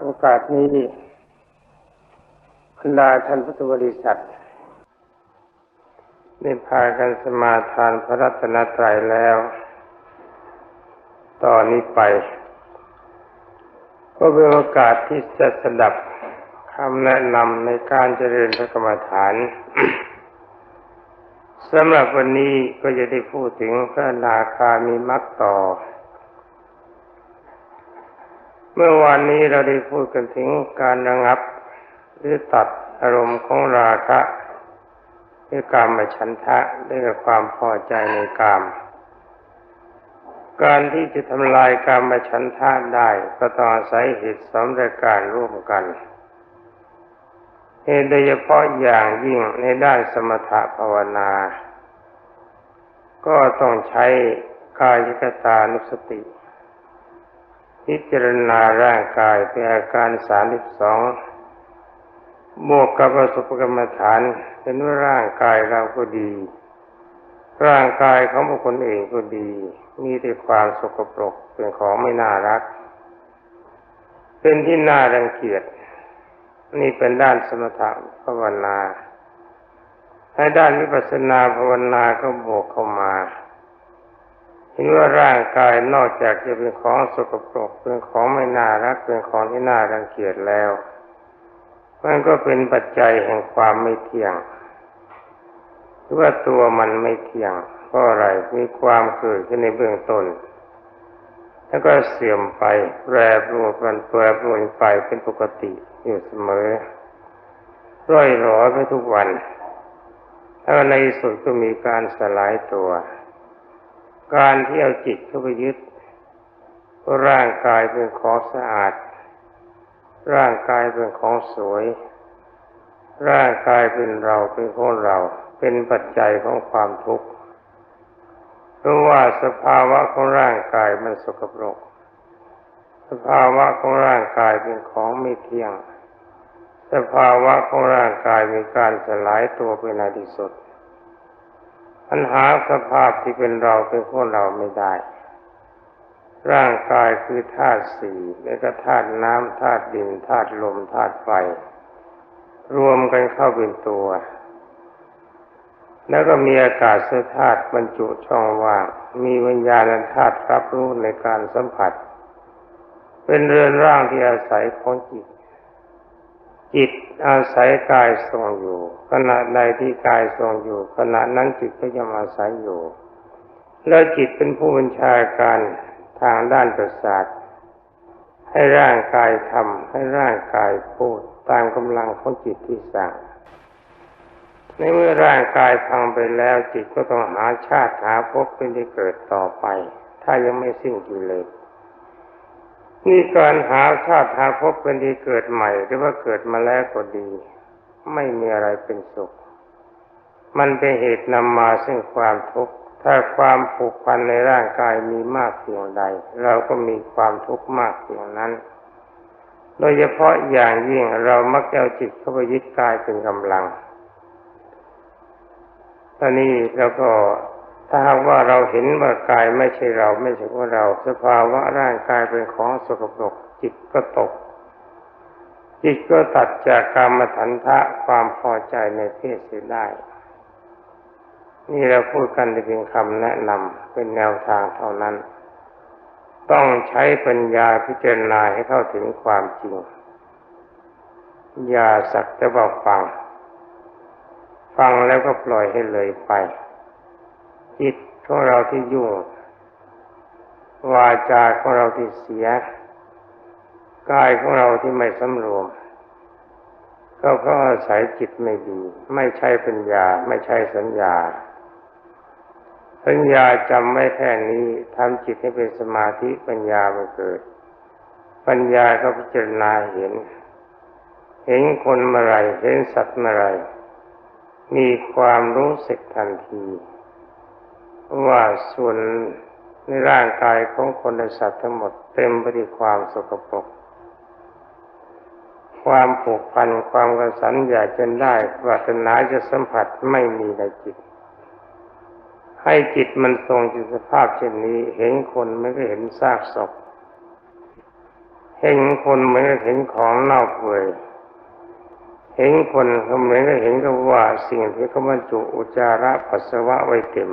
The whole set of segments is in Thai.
โอกาสนี้บรรดาท่านพุทธบริษัทได้พากันสมาทานพระรัตนตรัยแล้วตอนนี้ไปก็เป็นโอกาสที่จะสดับคำแนะนำในการเจริญพระกรรมฐานสำหรับวันนี้ก็จะได้พูดถึงพระนาคามีมักต่อ เมื่อวานนี้เราได้พูดกันถึงการระงับ หรือตัดอารมณ์ของราคะด้วยการมาฉันทะด้วยความพอใจในกาม การที่จะทำลายการมาฉันทะได้ก็ต้องอาศัยเหตุสองรายการร่วมกันเหตุโดยเฉพาะอย่างยิ่งในด้านสมถภาวนา ก็ต้องใช้กายกตานุสติ พิจารณาร่างกายเป็นอาการสามสิบสองบวกกับประสบกรรมฐานเห็นว่าร่างกายเราก็ดี ร่างกายของบุคคลเองก็ดี มีแต่ความสกปรกเป็นของไม่น่ารัก เป็นที่น่ารังเกียจนี่เป็นด้านสมถะภาวนาให้ด้านวิปัสสนาภาวนาก็บวกเข้ามา เห็นว่าร่างกายนอกจากจะเป็นของสกปรกเป็นของไม่น่ารักเป็นของที่น่ารังเกียจแล้วมันก็เป็นปัจจัยแห่งความไม่เที่ยงหรือว่าตัวมันไม่เที่ยงเพราะอะไรมีความเกิดขึ้นในเบื้องต้น แล้วก็เสื่อมไปแปรปรวนมันแปรปรวนไปเป็นปกติอยู่เสมอร่อยหรอไปทุกวันแล้วในสุดก็มีการสลายตัว การที่เอาจิตเข้าไปยึด ร่างกายเป็นของสะอาด ร่างกายเป็นของสวย ร่างกายเป็นเราเป็นของเรา เป็นปัจจัยของความทุกข์เพราะว่าสภาวะของร่างกายมันสกปรก สภาวะของร่างกายเป็นของไม่เที่ยง สภาวะของร่างกายมีการสลายตัวไปในที่สุด ปัญหาสภาพที่เป็นเราเป็นของเราไม่ได้ ร่างกายคือธาตุสี่และก็ธาตุน้ำธาตุดินธาตุลมธาตุไฟ รวมกันเข้าเป็นตัว แล้วก็มีอากาศธาตุบรรจุช่องว่างมีวิญญาณธาตุรับรู้ในการสัมผัส เป็นเรือนร่างที่อาศัยของจิต จิตอาศัยกายทรงอยู่ขณะใดที่กายทรงอยู่ขณะนั้นจิตก็ยังอาศัยอยู่ แล้วจิตเป็นผู้บัญชาการทางด้านประสาท ให้ร่างกายทำให้ร่างกายพูดตามกำลังของจิตที่สั่งในเมื่อร่างกายพังไปแล้วจิตก็ต้องหาชาติหาภพเป็นที่เกิดต่อไป ถ้ายังไม่สิ้นกิเลส นี่การหาชาติหาภพเป็นที่เกิดใหม่ หรือว่าเกิดมาแล้วก็ดี ไม่มีอะไรเป็นสุข มันเป็นเหตุนำมาซึ่งความทุกข์ถ้าความผูกพันในร่างกายมีมากเพียงใด เราก็มีความทุกข์มากเพียงนั้น โดยเฉพาะอย่างยิ่งเรามักเอาจิตเข้าไปยึดกายเป็นกำลังตอนนี้เราก็ ถ้าหากว่าเราเห็นว่ากายไม่ใช่เราไม่ใช่ของเรา สภาวะร่างกายเป็นของสกปรกจิตก็ตก จิตก็ตัดจากกรรมฐานทะความพอใจในเพศเสียได้ นี่เราพูดกันเพียงคำแนะนำเป็นแนวทางเท่านั้น ต้องใช้ปัญญาพิจารณาให้เข้าถึงความจริง อย่าสักแต่บอกฟัง ฟังแล้วก็ปล่อยให้เลยไป จิตของเราที่ยุ่งวาจาของเราที่เสียกายของเราที่ไม่สำรวม ก็เพราะอาศัยจิตไม่ดี ไม่ใช่ปัญญา ไม่ใช่สัญญา สัญญาจำไม่แค่นี้ทำจิตให้เป็นสมาธิปัญญามันเกิด ปัญญาก็พิจารณาเห็น เห็นคนเมื่อไรเห็นสัตว์เมื่อไรมีความรู้สึกทันที ว่าส่วนในร่างกายของคนและสัตว์ทั้งหมดเต็มไปด้วยความสกปรก ความผูกพันความกระสันอยากจนได้ปรารถนาจะสัมผัสไม่มีในจิต ให้จิตมันทรงจิตสภาพเช่นนี้ เห็นคนไม่ก็เห็นซากศพ เห็นคนเหมือนกับเห็นของเน่าเปื่อยเห็นคนก็เหมือนกับเห็นกับว่าสิ่งที่เขาบรรจุอุจาระปัสสาวะไว้เต็ม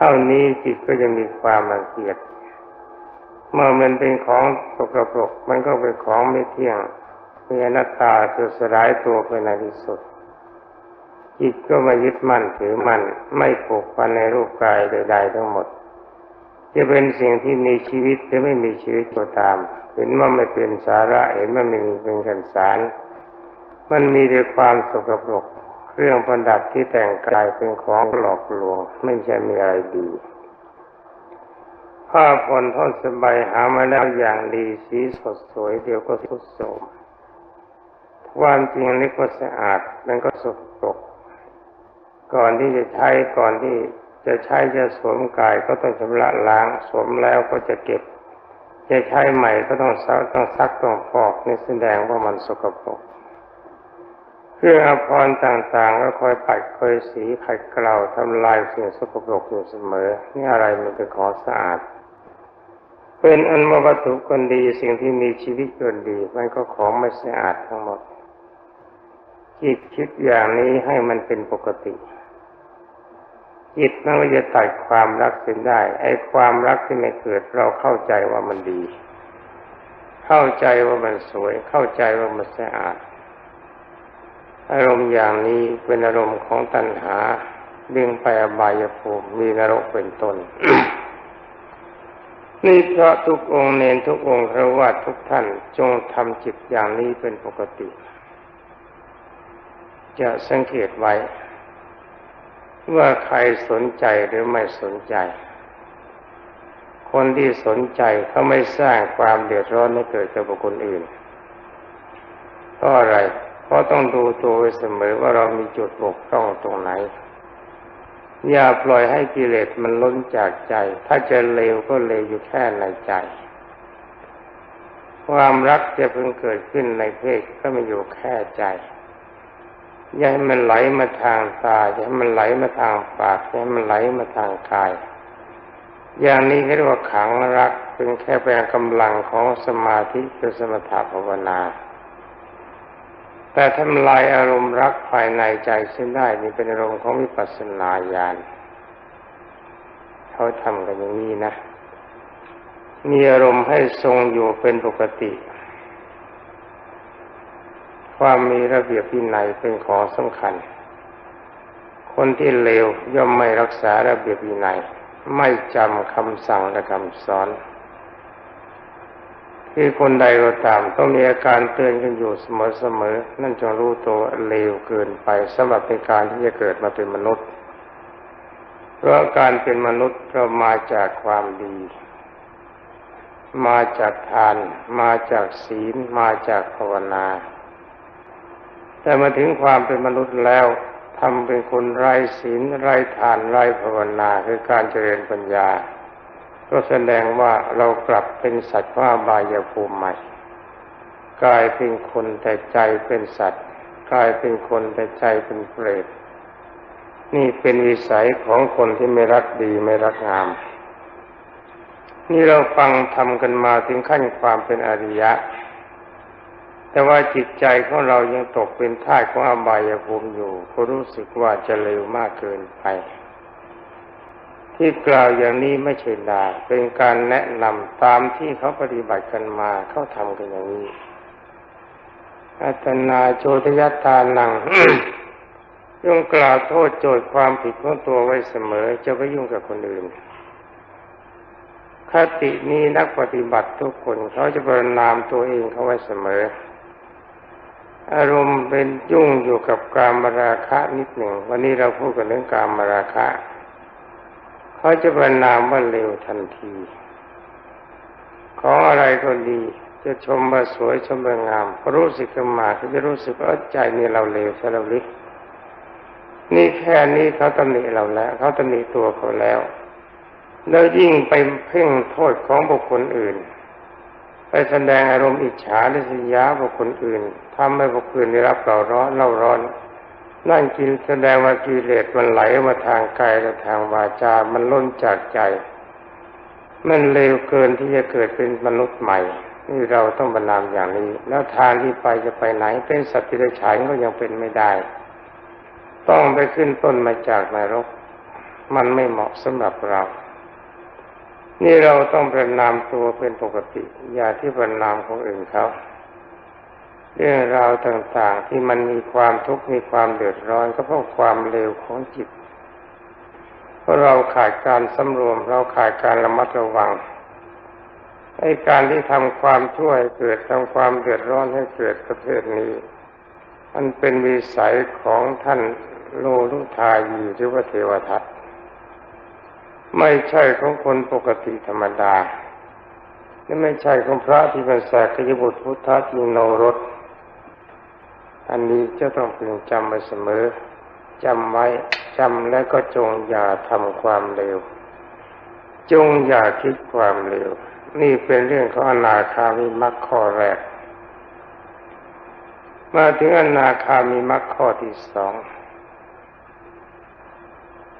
เท่านี้จิตก็จะมีความรังเกียจเมื่อมันเป็นของสกปรกมันก็เป็นของไม่เที่ยงมีอนัตตาคือสลายตัวไปในที่สุด จิตก็มายึดมั่นถือมั่นไม่ผูกพันในรูปกายใดๆทั้งหมด จะเป็นสิ่งที่มีชีวิตหรือไม่มีชีวิตก็ตาม เห็นว่าไม่เป็นสาระเห็นว่าไม่มีเป็นกันสาร มันมีแต่ความสกปรก เครื่องประดับที่แต่งกายเป็นของหลอกลวง ไม่ใช่มีอะไรดีผ้าผ่อนท่อนสบายหามาแล้วอย่างดีสีสดสวยเดี๋ยวก็สุดโทรมความจริงนี่ก็สะอาดมันก็สกปรกก่อนที่จะใช้ก่อนที่จะใช้จะสวมกายก็ต้องชำระล้างสวมแล้วก็จะเก็บ จะใช้ใหม่ก็ต้องซักต้องซักต้องฟอกนี่แสดงว่ามันสกปรก เครื่องอภรณ์ต่างๆ ก็คอยปัดคอยสีขัดเกลาทำลายสิ่งสกปรกอยู่เสมอ นี่อะไรมันเป็นของสะอาด เป็นอันวัตถุคนดีสิ่งที่มีชีวิตคนดี มันก็ของไม่สะอาดทั้งหมดจิตคิดอย่างนี้ให้มันเป็นปกติจิตมันก็จะตัดความรักเสียได้ ไอ้ความรักที่ไม่เกิดเราเข้าใจว่ามันดี เข้าใจว่ามันสวย เข้าใจว่ามันสะอาด อารมณ์อย่างนี้เป็นอารมณ์ของตัณหาดึงไปอบายภูมิมีนรกเป็นต้นนี่เพราะทุกองค์เนนทุกองค์พระว่าทุกท่านจงทำจิตอย่างนี้เป็นปกติ จะสังเกตไว้ ว่าใครสนใจหรือไม่สนใจ คนที่สนใจเขาไม่สร้างความเดือดร้อนให้เกิดกับบุคคลอื่นเพราะอะไรเพราะต้องดูตัวไว้เสมอว่าเรามีจุดบกพร่องตรงไหน อย่าปล่อยให้กิเลสมันล้นจากใจ ถ้าจะเลวก็เลวอยู่แค่ในใจ ความรักจะเพิ่งเกิดขึ้นในเพศก็ไม่อยู่แค่ใจ อย่าให้มันไหลมาทางตาอย่าให้มันไหลมาทางปากอย่าให้มันไหลมาทางกายอย่างนี้เรียกว่าขังรักเป็นแค่เป็นกำลังของสมาธิคือสมถะภาวนา แต่ทำลายอารมณ์รักภายในใจเส้นได้นี่เป็นอารมณ์ของวิปัสสนาญาณเขาทำกันอย่างนี้นะ มีอารมณ์ให้ทรงอยู่เป็นปกติ ความมีระเบียบวินัยเป็นของสำคัญ คนที่เลวย่อมไม่รักษาระเบียบวินัย ไม่จำคำสั่งและคำสอน ที่คนใดก็ตามต้องมีอาการเตือนกันอยู่เสมอๆนั่นจงรู้ตัวเลวเกินไปสำหรับในการที่จะเกิดมาเป็นมนุษย์ เพราะการเป็นมนุษย์เรามาจากความดี มาจากทาน มาจากศีล มาจากภาวนา แต่มาถึงความเป็นมนุษย์แล้วทำเป็นคนไร้ศีลไร้ทานไร้ภาวนาคือการเจริญปัญญา ก็แสดงว่าเรากลับเป็นสัตว์ว่าบายภูมิใหม่ กลายเป็นคนแต่ใจเป็นสัตว์ กลายเป็นคนแต่ใจเป็นเปรตนี่เป็นวิสัยของคนที่ไม่รักดีไม่รักงาม นี่เราฟังทำกันมาถึงขั้นความเป็นอริยะ แต่ว่าจิตใจของเรายังตกเป็นท่าของอบายภูมิอยู่ก็รู้สึกว่าจะเร็วมากเกินไป ที่กล่าวอย่างนี้ไม่ใช่ดาเป็นการแนะนำตามที่เขาปฏิบัติกันมาเขาทำกันอย่างนี้อัตนาโจทยตานังย่งกล่าวโทษโจทย์ความผิดของตัวไว้เสมอ จะไปยุ่งกับคนอื่นคตินี้นักปฏิบัติทุกคนเขาจะประนามตัวเองเขาไว้เสมอ อารมณ์เป็นยุ่งอยู่กับการมราคะนิดหนึ่ง วันนี้เราพูดกันเรื่องการมราคะ เขาจะประนามว่าเร็วทันที ของอะไรก็ดี จะชมว่าสวยชมว่างามรู้สึกขึ้นมาเขาจะรู้สึกว่าใจนี่เราเร็วใช่เราลิกนี่แค่นี้เขาตำหนิเราแล้ว เขาตำหนิตัวเขาแล้ว แล้วยิ่งไปเพ่งโทษของบุคคลอื่น ไปแสดงอารมณ์อิจฉาและสิยาบุคคลอื่นทำให้บุคคลได้รับเราร้อนเล่าร้อนนั่ นกินแสดงว่ากิเลสมันไหลมาทางกายและทางวาจา มันล้นจากใจ มันเร็วเกินที่จะเกิดเป็นมนุษย์ใหม่ นี่เราต้องบรรนามอย่างนี้ แล้วทางที่ไปจะไปไหน เป็นสัตว์ที่ฉายก็ยังเป็นไม่ได้ ต้องไปขึ้นต้นมาจากนรก มันไม่เหมาะสำหรับเรา นี่เราต้องประนามตัวเป็นปกติ อย่าที่ประนามของอื่นเขา เรื่องราวต่างๆที่มันมีความทุกข์มีความเดือดร้อนก็เพราะความเร็วของจิต เพราะเราขาดการสำรวม เราขาดการระมัดระวังไอ้การที่ทำความช่วยเกิดทำความเดือดร้อนให้เกิดประเทนี้ มันเป็นวิสัยของท่านโลลุทายีหรือว่าเทวทัตไม่ใช่ของคนปกติธรรมดาและไม่ใช่ของพระที่เป็นสกยบุตรพุทธจิโนรส อันนี้จะต้องพึงจำไว้เสมอจำไว้จำแล้วก็จงอย่าทำความเร็ว จงอย่าคิดความเร็ว นี่เป็นเรื่องของอนาคามีมัคข้อแรก มาถึงอนาคามีมัคข้อที่สอง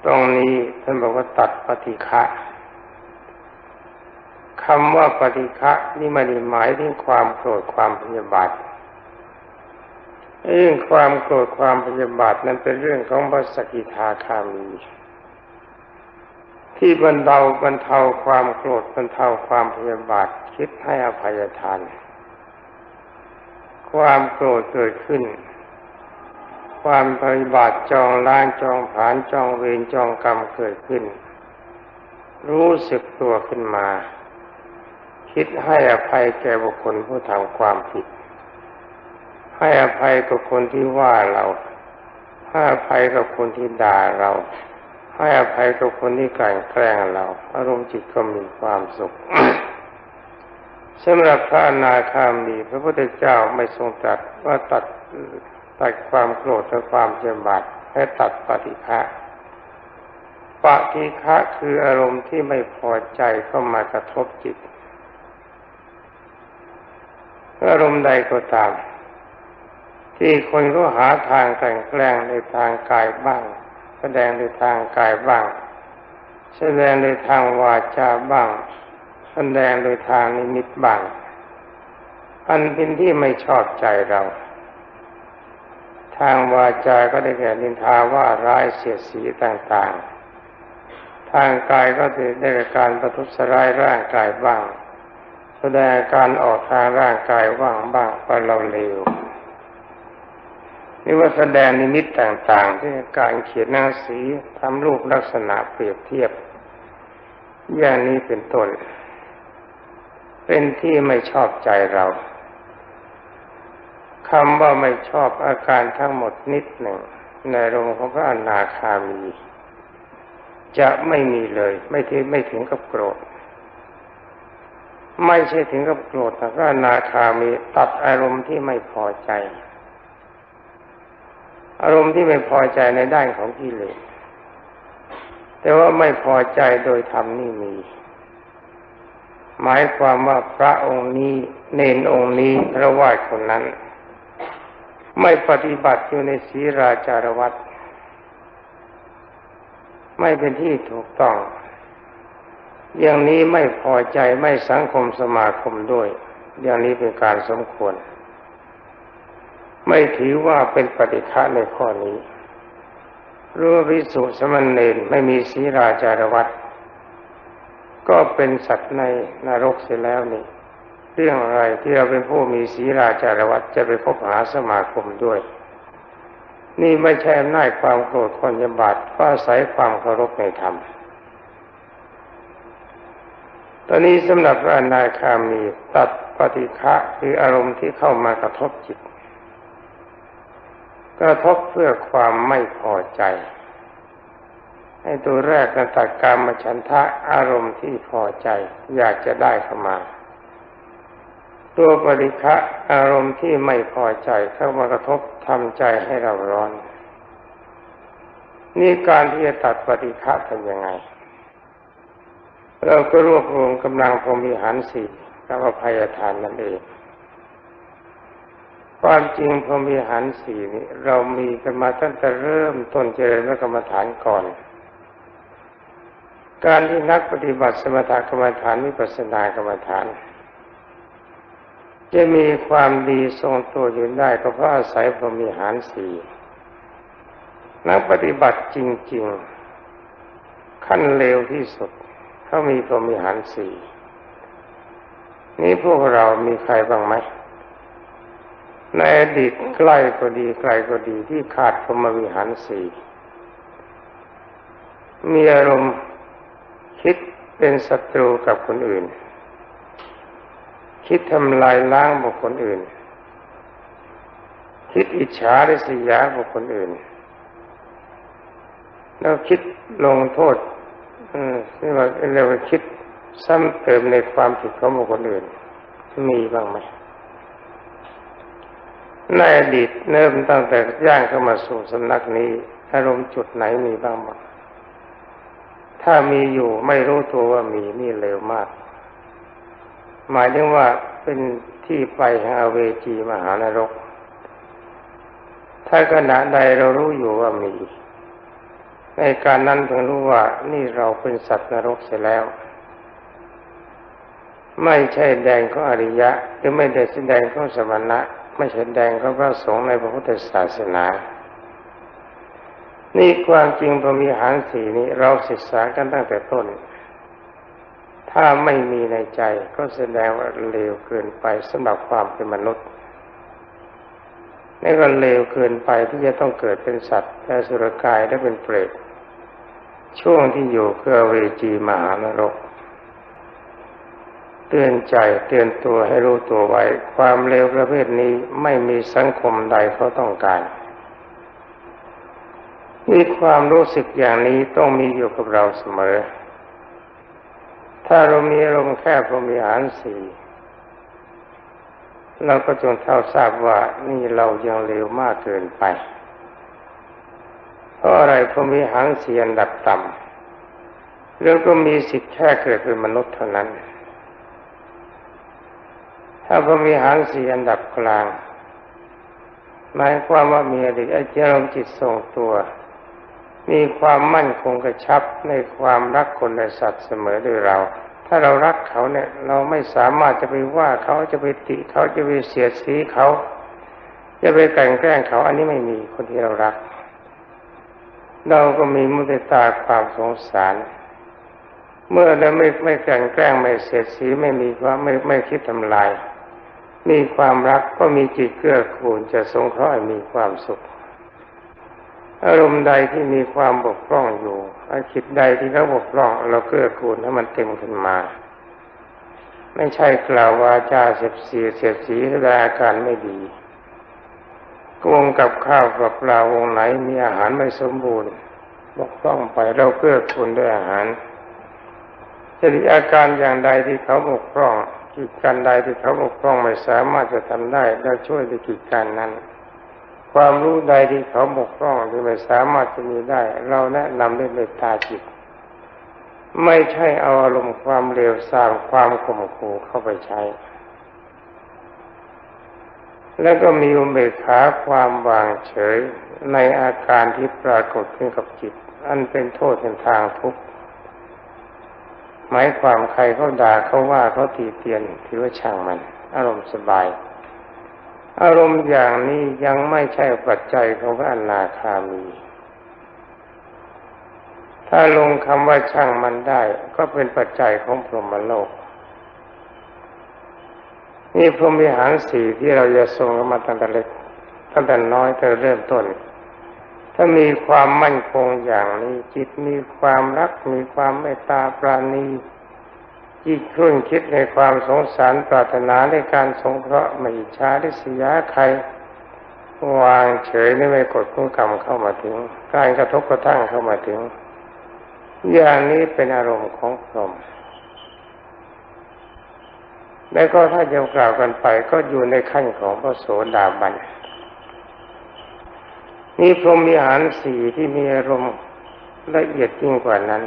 ตรงนี้ท่านบอกว่าตัดปฏิฆะคำว่าปฏิฆะนี่ม่ได้หมายถึงความโกรธความพยาบาท เรื่องความโกรธความพยาบาทนั้นเป็นเรื่องของพระสกิทาคามี ที่บรรเทาบรรเทาความโกรธบรรเทาความพยาบาทคิดให้อภัยทาน ความโกรธเกิดขึ้น ความพยาบาทจองล้างจองผานจองเวรจองกรรมเกิดขึ้น รู้สึกตัวขึ้นมา คิดให้อภัยแก่บุคคลผู้ทำความผิด ให้อภัยกับคนที่ว่าเรา ให้อภัยกับคนที่ด่าเรา ให้อภัยกับคนที่กลั่นแกล้งเรา อารมณ์จิตก็มีความสุขสำหรับพระอนาคามี พระพุทธเจ้าไม่ทรงตรัสว่าตัดตัดความโกรธและความเจ็บาดให้ตัดปฏิฆะปฏิฆะคืออารมณ์ที่ไม่พอใจเข้ามากระทบจิต อารมณ์ใดก็ตาม ที่คนก็หาทางแต่งแกล้งในทางกายบ้าง แสดงในทางกายบ้าง แสดงในทางวาจาบ้าง แสดงโดยทางนิมิตบ้าง อันเป็นที่ไม่ชอบใจเรา ทางวาจาก็ได้แก่นินทาว่าร้ายเสียสีต่างๆ ทางกายก็ได้แก่การประทุษร้ายร่างกายบ้าง แสดงการออกทางร่างกายว่างบ้างว่าเราเลว นี่ว่าแสดงนิมิตต่างๆที่การเขียนหน้าสีทำรูปลักษณะเปรียบเทียบ อย่างนี้เป็นต้น เป็นที่ไม่ชอบใจเราคำว่าไม่ชอบอาการทั้งหมดนิดหนึ่ง ในโรงของพระอนาคามี จะไม่มีเลย ไม่ถึงไม่ถึงกับโกรธ ไม่ใช่ถึงกับโกรธแต่พระอนาคามีตัดอารมณ์ที่ไม่พอใจ อารมณ์ที่ไม่พอใจในด้านของกิเลสแต่ว่าไม่พอใจโดยธรรมนี่มี หมายความว่าพระองค์นี้เนนองค์นี้พระวาดคนนั้น ไม่ปฏิบัติอยู่ในศีราจารวัตไม่เป็นที่ถูกต้อง อย่างนี้ไม่พอใจไม่สังคมสมาคมด้วย อย่างนี้เป็นการสมควร ไม่ถือว่าเป็นปฏิฆะในข้อนี้รู้วิสุสมณเณรไม่มีศีราจารวัตก็เป็นสัตว์ในนรกเสียแล้วนี่ เรื่องอะไรที่เราเป็นผู้มีศีราจารวัตจะไปพบหาสมาคมด้วย นี่ไม่ใช่อำนาจความโกรธคนยบาทก็อาศัยความเคารพในธรรมตอนนี้สำหรับพระอนาคามีตัดปฏิฆะคืออารมณ์ที่เข้ามากระทบจิต กระทบเพื่อความไม่พอใจ ให้ตัวแรกกตัดการมฉันทะอารมณ์ที่พอใจ อยากจะได้เข้ามา ตัวปริฆะอารมณ์ที่ไม่พอใจเข้ามากระทบทำใจให้เราร้อน นี่การที่จะตัดปฏิฆะทำยังไง เราก็รวบรวมกำลังพรมิหารสี่กับอภัยทานนั่นเอง ความจริงพรมีหันสี่นี้เรามีกันมาตั้งแต่เริ่มต้นเจริญพระกรรมฐานก่อน การที่นักปฏิบัติสมถกรรมฐานวิปัสสนากรรมฐาน จะมีความดีทรงตัวอยู่ได้ก็เพราะอาศัยพรหมีหารสี่นักปฏิบัติจริง ๆ ขั้นเร็วที่สุดเขามีพรหมีหารสี่นี่พวกเรามีใครบ้างไหม ในอดีตใกล้ก็ดีไกลก็ดีที่ขาดพรหมวิหารสี่มีอารมณ์คิดเป็นศัตรูกับคนอื่น คิดทำลายล้างบุคคลอื่น คิดอิจฉาริษยาบุคคลอื่น แล้วคิดลงโทษนี่ว่าเรียกว่าคิดซ้ำเติมในความผิดของบุคคลอื่น มีบ้างไหม ในอดีตเริ่มตั้งแต่ย่างเข้ามาสู่สำนักนี้อารมณ์จุดไหนมีบ้างบ้างถ้ามีอยู่ไม่รู้ตัวว่ามีนี่เร็วมาก หมายถึงว่าเป็นที่ไปแห่งอเวจีมหานรก ถ้าขณะใดเรารู้อยู่ว่ามี ในการนั้นเพิ่งรู้ว่านี่เราเป็นสัตว์นรกเสียแล้ว ไม่ใช่แดงของอริยะหรือไม่ได้แสดงของสมณะ ไม่ใช่แดงของพระสงฆ์ในพระพุทธศาสนา นี่ความจริงพรมีหางสีนี้เราศึกษากันตั้งแต่ต้น ถ้าไม่มีในใจก็แสดงว่าเลวเกินไปสำหรับความเป็นมนุษย์นี่ก็เลวเกินไปที่จะต้องเกิดเป็นสัตว์และสุรกายและเป็นเปรตช่วงที่อยู่เพื่อเวจีมหานรก เตือนใจเตือนตัวให้รู้ตัวไว้ ความเลวประเภทนี้ไม่มีสังคมใดเขาต้องการมีความรู้สึกอย่างนี้ต้องมีอยู่กับเราเสมอ ถ้าเรามีอารมณ์แค่พรหมีหารสี่เราก็จงเท่าทราบว่านี่เรายังเร็วมากเกินไป เพราะอะไรพรหมีหารสี่อันดับต่ำเราก็มีสิทธิ์แค่เกิดเป็นมนุษย์เท่านั้น ถ้าพรหมีหารสี่อันดับกลางหมายความว่ามีอดีตอารมณ์จิตทรงตัว มีความมั่นคงกระชับในความรักคนและสัตว์เสมอด้วยเรา ถ้าเรารักเขาเนี่ย เราไม่สามารถจะไปว่าเขาจะไปติเขาจะไปเสียดสีเขา จะไปแต่งแกล้งเขาอันนี้ไม่มีคนที่เรารัก เราก็มีมุติตาความสงสาร เมื่อเราไม่ไม่แกล้งแกล้งไม่เสียดสีไม่มีความไม่ไม่คิดทำลาย มีความรักก็มีจิตเกื้อกูลจะสงเคราะห์มีความสุข อารมณ์ใดที่มีความบกพร่องอยู่อาคิดใดที่เขาบกพร่อง เราเกื้อกูลให้มันเต็มขึ้นมา ไม่ใช่กล่าววาจาเสียสีเสียสีแสดงอาการไม่ดีกวงกับข้าวกับปลาวงไหนมีอาหารไม่สมบูรณ์บกพร่องไปเราเกื้อกูลด้วยอาหารจะมีอาการอย่างใดที่เขาบกพร่อง กิจการใดที่เขาบกพร่องไม่สามารถจะทำได้เราช่วยในกิจการนั้น ความรู้ใดที่เขาบกพร่องหรือไม่สามารถจะมีได้ เราแนะนำด้วยเมตตาจิต ไม่ใช่เอาอารมณ์ความเร็วสร้างความข่มขู่เข้าไปใช้ แล้วก็มีอุเบกขาความวางเฉยในอาการที่ปรากฏขึ้นกับจิต อันเป็นโทษเป็นทางทุกข์ หมายความใครเขาด่าเขาว่าเขาตีเตียนถือว่าช่างมัน อารมณ์สบาย อารมณ์อย่างนี้ยังไม่ใช่ปัจจัยของพระอนาคามี ถ้าลงคำว่าช่างมันได้ ก็เป็นปัจจัยของพรหมโลกนี่พรหมิหารสี่ที่เราจะทรงมาตั้งแต่เล็กตั้งแต่น้อยแต่เริ่มต้น ถ้ามีความมั่นคงอย่างนี้ จิตมีความรัก มีความเมตตาปราณีจิตครุ่นคิดในความสงสารปรารถนาในการสงเคราะห์ไม่ช้าริษยาใคร วางเฉยไม่กดคุ้กรรมเข้ามาถึง การกระทบกระทั่งเข้ามาถึง อย่างนี้เป็นอารมณ์ของพรหมแล้วก็ถ้าจะกล่าวกันไปก็อยู่ในขั้นของพระโสดาบัน นี่พรหมมีอาหารสี่ที่มีอารมณ์ละเอียดยิ่งกว่านั้น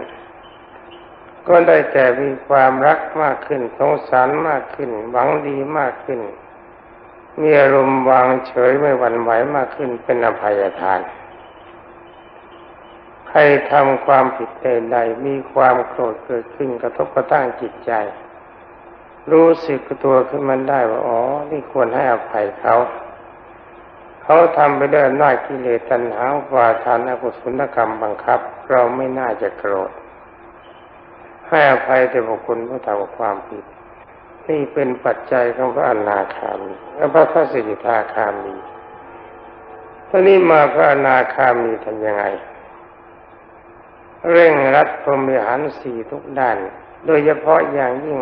ก็ได้แต่มีความรักมากขึ้นสงสารมากขึ้น หวังดีมากขึ้น มีอารมณ์วางเฉยไม่หวั่นไหวมากขึ้นเป็นอภัยทาน ใครทำความผิดใดๆมีความโกรธเกิดขึ้นกระทบกระทั่งจิตใจ รู้สึกตัวขึ้นมันได้ว่าอ๋อนี่ควรให้อภัยเขา เขาทำไปด้วยอำนาจกิเลสตัณหาวาทานอกุศลกรรมบังคับ เราไม่น่าจะโกรธ ให้อภัยแต่บุคคลผู้ทำความผิดนี่เป็นปัจจัยของพระอนาคามีพระพระสิทธาคามีท่านี้มาพระอนาคามีทำยังไง เร่งรัดพรมิหารสี่ทุกด้าน โดยเฉพาะอย่างยิ่ง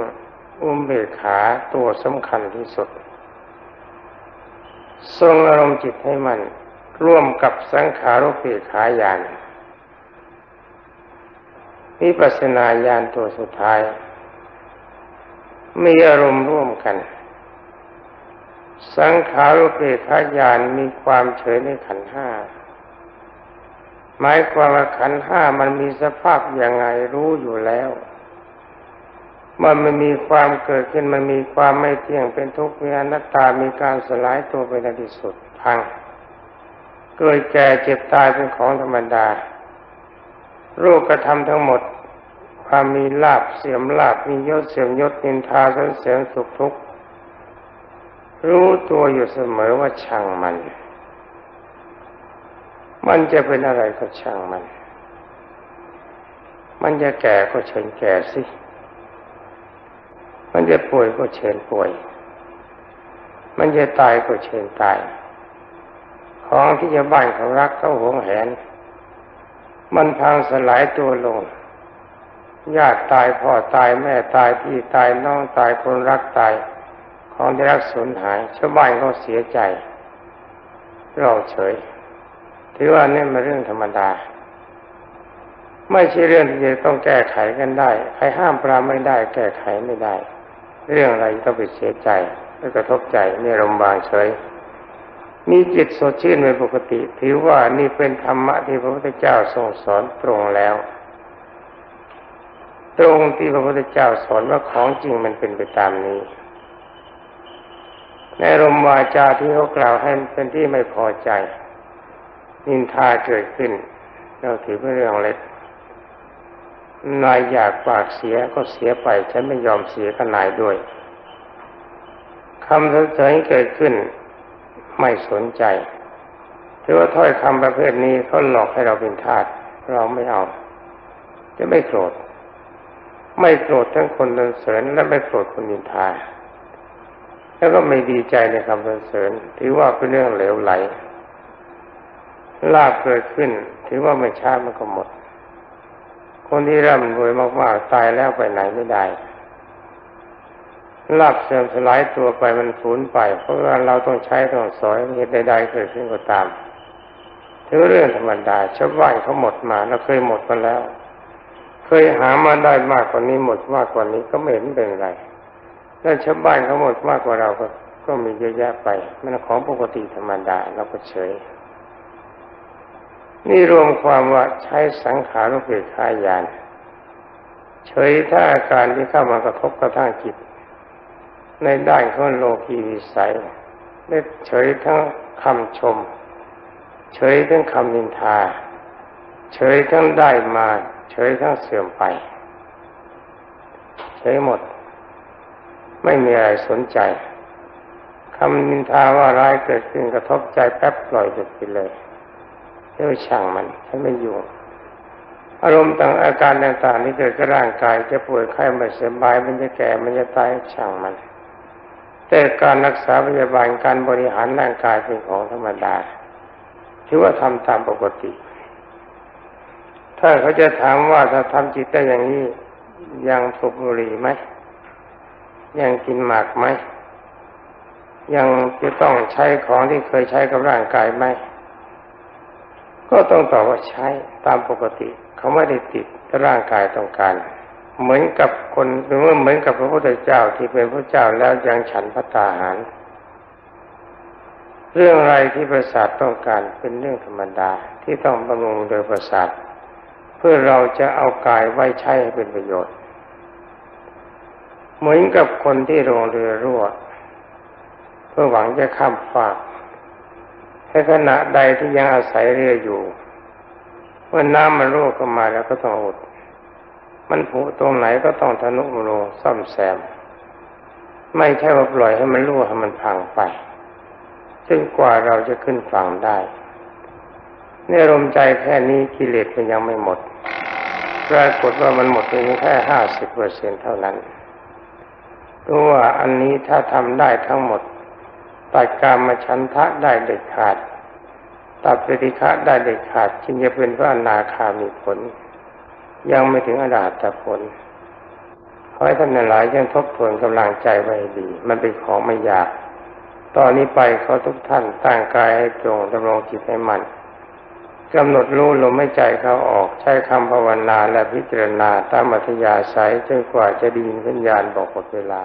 อุมเบกขาตัวสำคัญที่สุด ทรงอารมณ์จิตให้มันร่วมกับสังขารุปเบกขาญาณวิปัสนาญาณตัวสุดท้าย มีอารมณ์ร่วมกัน สังขารุปเบกขาญาณมีความเฉยในขันห้าหมายความว่าขันห้ามันมีสภาพอย่างไงรู้อยู่แล้ว มันมันมีความเกิดขึ้นมันมีความไม่เที่ยงเป็นทุกข์มีอนัตตามีการสลายตัวไปในที่สุดพัง เกิดแก่เจ็บตายเป็นของธรรมดารูปกระทำทั้งหมด ความมีลาบเสื่อมลาบมียศเสื่อมยศนินทาสรรเสริญสุขทุกข์รู้ตัวอยู่เสมอว่าช่างมัน มันจะเป็นอะไรก็ช่างมัน มันจะแก่ก็เชิญแก่สิ มันจะป่วยก็เชิญป่วย มันจะตายก็เชิญตาย ของที่ชาวบ้านเขารักเขาหวงแหน มันพังสลายตัวลง ญาติตายพ่อตายแม่ตายพี่ตายน้องตายคนรักตาย ของที่รักสูญหายชาวบ้านเขาเสียใจ เราเฉย ถือว่านี่เป็นเรื่องธรรมดาไม่ใช่เรื่องที่จะต้องแก้ไขกันได้ ใครห้ามปรามไม่ได้ แก้ไขไม่ได้ เรื่องอะไรต้องไปเสียใจและกระทบใจนี่รมบางเฉยมีจิตสดชื่นเป็นปกติ ถือว่านี่เป็นธรรมะที่พระพุทธเจ้าทรงสอนตรงแล้ว ตรงที่พระพุทธเจ้าสอนว่าของจริงมันเป็นไปตามนี้ ในรมวาจาที่เขากล่าวให้เป็นที่ไม่พอใจ นินทาเกิดขึ้น เราถือเป็นเรื่องเล็ก นายอยากปากเสียก็เสียไป ฉันไม่ยอมเสียกับนายด้วยคำสรรเสริญเกิดขึ้นไม่สนใจถือว่าถ้อยคำประเภทนี้เขาหลอกให้เราเป็นทาสเราไม่เอา จะไม่โกรธ ไม่โกรธทั้งคนสรรเสริญและไม่โกรธคนนินทา แล้วก็ไม่ดีใจในคำสรรเสริญ ถือว่าเป็นเรื่องเหลวไหลลาบเกิดขึ้น ถือว่าไม่ช้ามันก็หมด คนที่ร่ำรวยมากๆตายแล้วไปไหนไม่ได้ลาบเสื่อมสลายตัวไปมันสูญไป เพราะว่าเราต้องใช้ต้องสอยเหตุใดๆเกิดขึ้นก็ตามถือเรื่องธรรมดาชาวบ้านเขาหมดมาแล้วเคยหมดมาแล้ว เคยหามาได้มากกว่านี้หมดมากกว่านี้ก็ไม่เห็นเป็นไรแล้วชาวบ้านเขาหมดมากกว่าเราก็ก็มีเยอะแยะไป มันของปกติธรรมดาเราก็เฉย นี่รวมความว่าใช้สังขารเปกขายาน เฉยถ้าอาการที่เข้ามากระทบกระทั่งจิต ในด้านของโลกีวิสัยเฉยทั้งคำชม เฉยทั้งคำนินทา เฉยทั้งได้มา เฉยทั้งเสื่อมไป เฉยหมด ไม่มีอะไรสนใจคำนินทาว่าร้ายเกิดขึ้นกระทบใจแป๊บปล่อยหยุดไปเลย เรียกช่างมันฉันไม่อยู่ อารมณ์ต่างอาการต่างๆที่เกิดกับร่างกายจะป่วยไข้ไม่สบาย มันจะแก่มันจะตายช่างมัน แต่การรักษาพยาบาลการบริหารร่างกายเป็นของธรรมดาถือว่าทำตามปกติ ถ้าเขาจะถามว่าถ้าทำจิตได้อย่างนี้ยังสูบบุหรี่ไหมยังกินหมากไหมยังจะต้องใช้ของที่เคยใช้กับร่างกายไหม ก็ต้องตอบว่าใช้ตามปกติ เขาไม่ได้ติดร่างกายต้องการ เหมือนกับคนหรือว่าเหมือนกับพระพุทธเจ้าที่เป็นพระเจ้าแล้วยังฉันพระตาหาร เรื่องอะไรที่ประสาทต้องการเป็นเรื่องธรรมดาที่ต้องบำรุงโดยประสาทเพื่อเราจะเอากายไว้ใช้ให้เป็นประโยชน์ เหมือนกับคนที่ลงเรือรั่ว เพื่อหวังจะข้ามฟาก ในขณะใดที่ยังอาศัยเรืออยู่เมื่อน้ำมันรั่วเข้ามาแล้วก็ต้องอด มันผุตรงไหนก็ต้องทะนุโลซ่อมแซม ไม่ใช่ว่าปล่อยให้มันรั่วให้มันพังไปซึ่งกว่าเราจะขึ้นฝั่งได้ในลมใจแค่นี้กิเลสมันยังไม่หมดปรากฏว่ามันหมดเพียงแค่ห้าสิบเปอร์เซ็นเท่านั้นรู้ว่าอันนี้ถ้าทำได้ทั้งหมด ตัดการมาชันทะได้เด็ดขาด ตัดปฏิฆะได้เด็ดขาดจึงจะเป็นพระอนาคามีผล ยังไม่ถึงอรหัตผลขอให้ท่านหลายยังทบทวนกำลังใจไว้ดี มันเป็นของไม่ยาก ตอนนี้ไปเขาทุกท่านตั้งกายให้ตรงดำรงจิตให้มันกำหนดรู้ลมไม่ใจเขาออกใช้คำภาวนาและพิจารณาตามอัธยาศัยจนกว่าจะดีสัญญาณบอกหมดเวลา